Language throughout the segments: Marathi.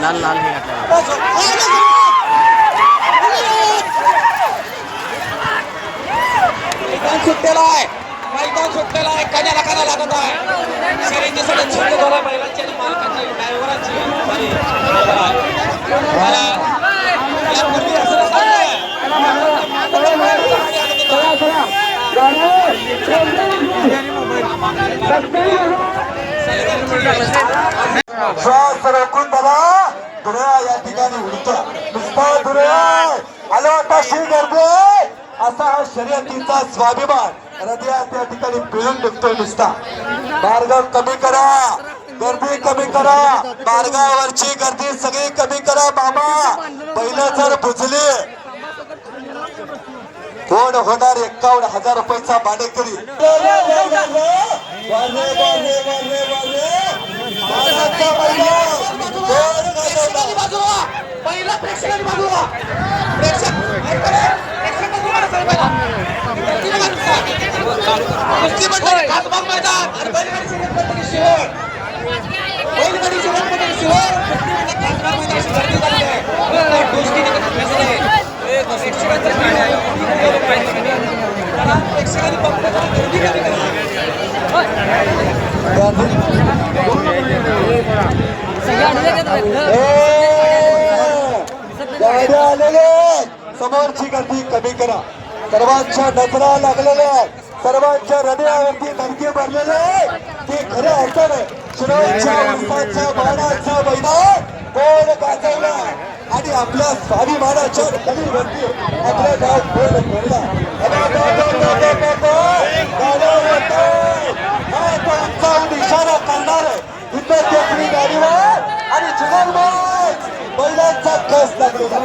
लाल लाल हे सुटलेला आहे. आपल्याला सुटलेला आहे लागत आहे. शरीराची सगळं छंद झाला बैलांची आणि मालकाची ड्रायव्हरांची यापूर्वी असं श्वास रोखून या ठिकाणी उडतो. आलो आता श्री गर्दे. असा हा शर्यतीचा स्वाभिमान. हृदया त्या ठिकाणी पिळून निघतो नुसता. मार्ग कमी करा. गर्दी कमी करा. मार्गावरची गर्दी सगळी कमी करा बाबा पहिलं जर बुजली कोण होणार एकावन्न हजार रुपयाचा मानेकरी पहिला प्रेक्षकांनी बाजूला. कुस्ती म्हटलं की खासबाग मैदान आणि बैलगाडी शर्यत म्हटलं की शिहोर. बैलगाडी शर्यत म्हटलं की शिहोर. कुस्ती म्हटलं की खासबाग मैदान अशी गर्दी झालेली आहे. नुसतं कुस्ती नाही तर कसं नाही. प्रेक्षकांचं काय आहे? प्रेक्षकांनी बघतो तर गर्दी कमी करा. गाड्या आलेले समोरची गर्दी कमी करा सर्वांच्या नजरा लागलेल्या आहेत. सर्वांच्या हृदयावरती धनके भरलेले आहेत. ते खरे अडचण आहे. शिरोच्या बाणाचा मैदान कोण गाजवला. आणि आपल्या स्वाभिमानाच्या धनीवरती आपलं गाव कोण उंचावून इशारा करणार टेकडी गाडीवर आणि जुगलबाज बैलांचा कस लागलेला.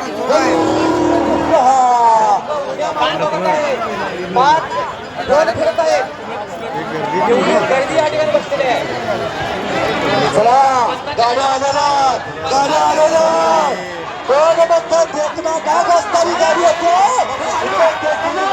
पाच दोन फिरत आहे. गर्दी या ठिकाणी बसलेली आहे चला गाड्या गाड्या कोण देखना गाडी येते इथं देखणी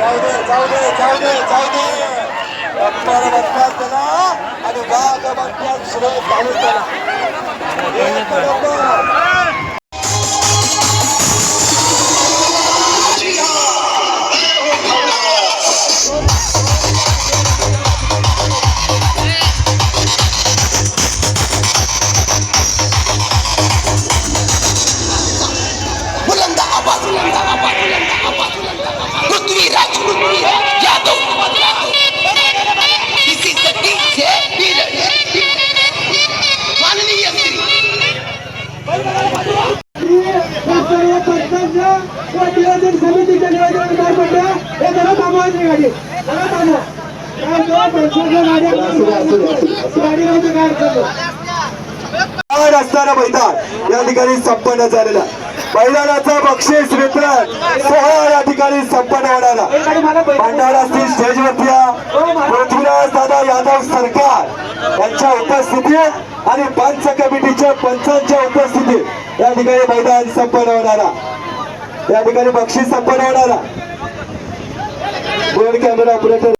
गाडी जाऊ दे जाऊ दे जाऊ दे जाऊ दे त्याला आणि वाघ म्हणतात सुरू चालू त्याला एक नंबर. असणारा मैदान या ठिकाणी संपन्न झालेला. मैदानाचा बक्षीस वितरण सोहळा या ठिकाणी संपन्न होणारा. भंडारा स्थित स्टेजवरती पृथ्वीराज दादा यादव सरकार यांच्या उपस्थितीत आणि पंच कमिटीच्या पंचांच्या उपस्थितीत या ठिकाणी मैदान संपन्न होणारा. या ठिकाणी बक्षीस संपन्न होणारा. Royal Camera Operator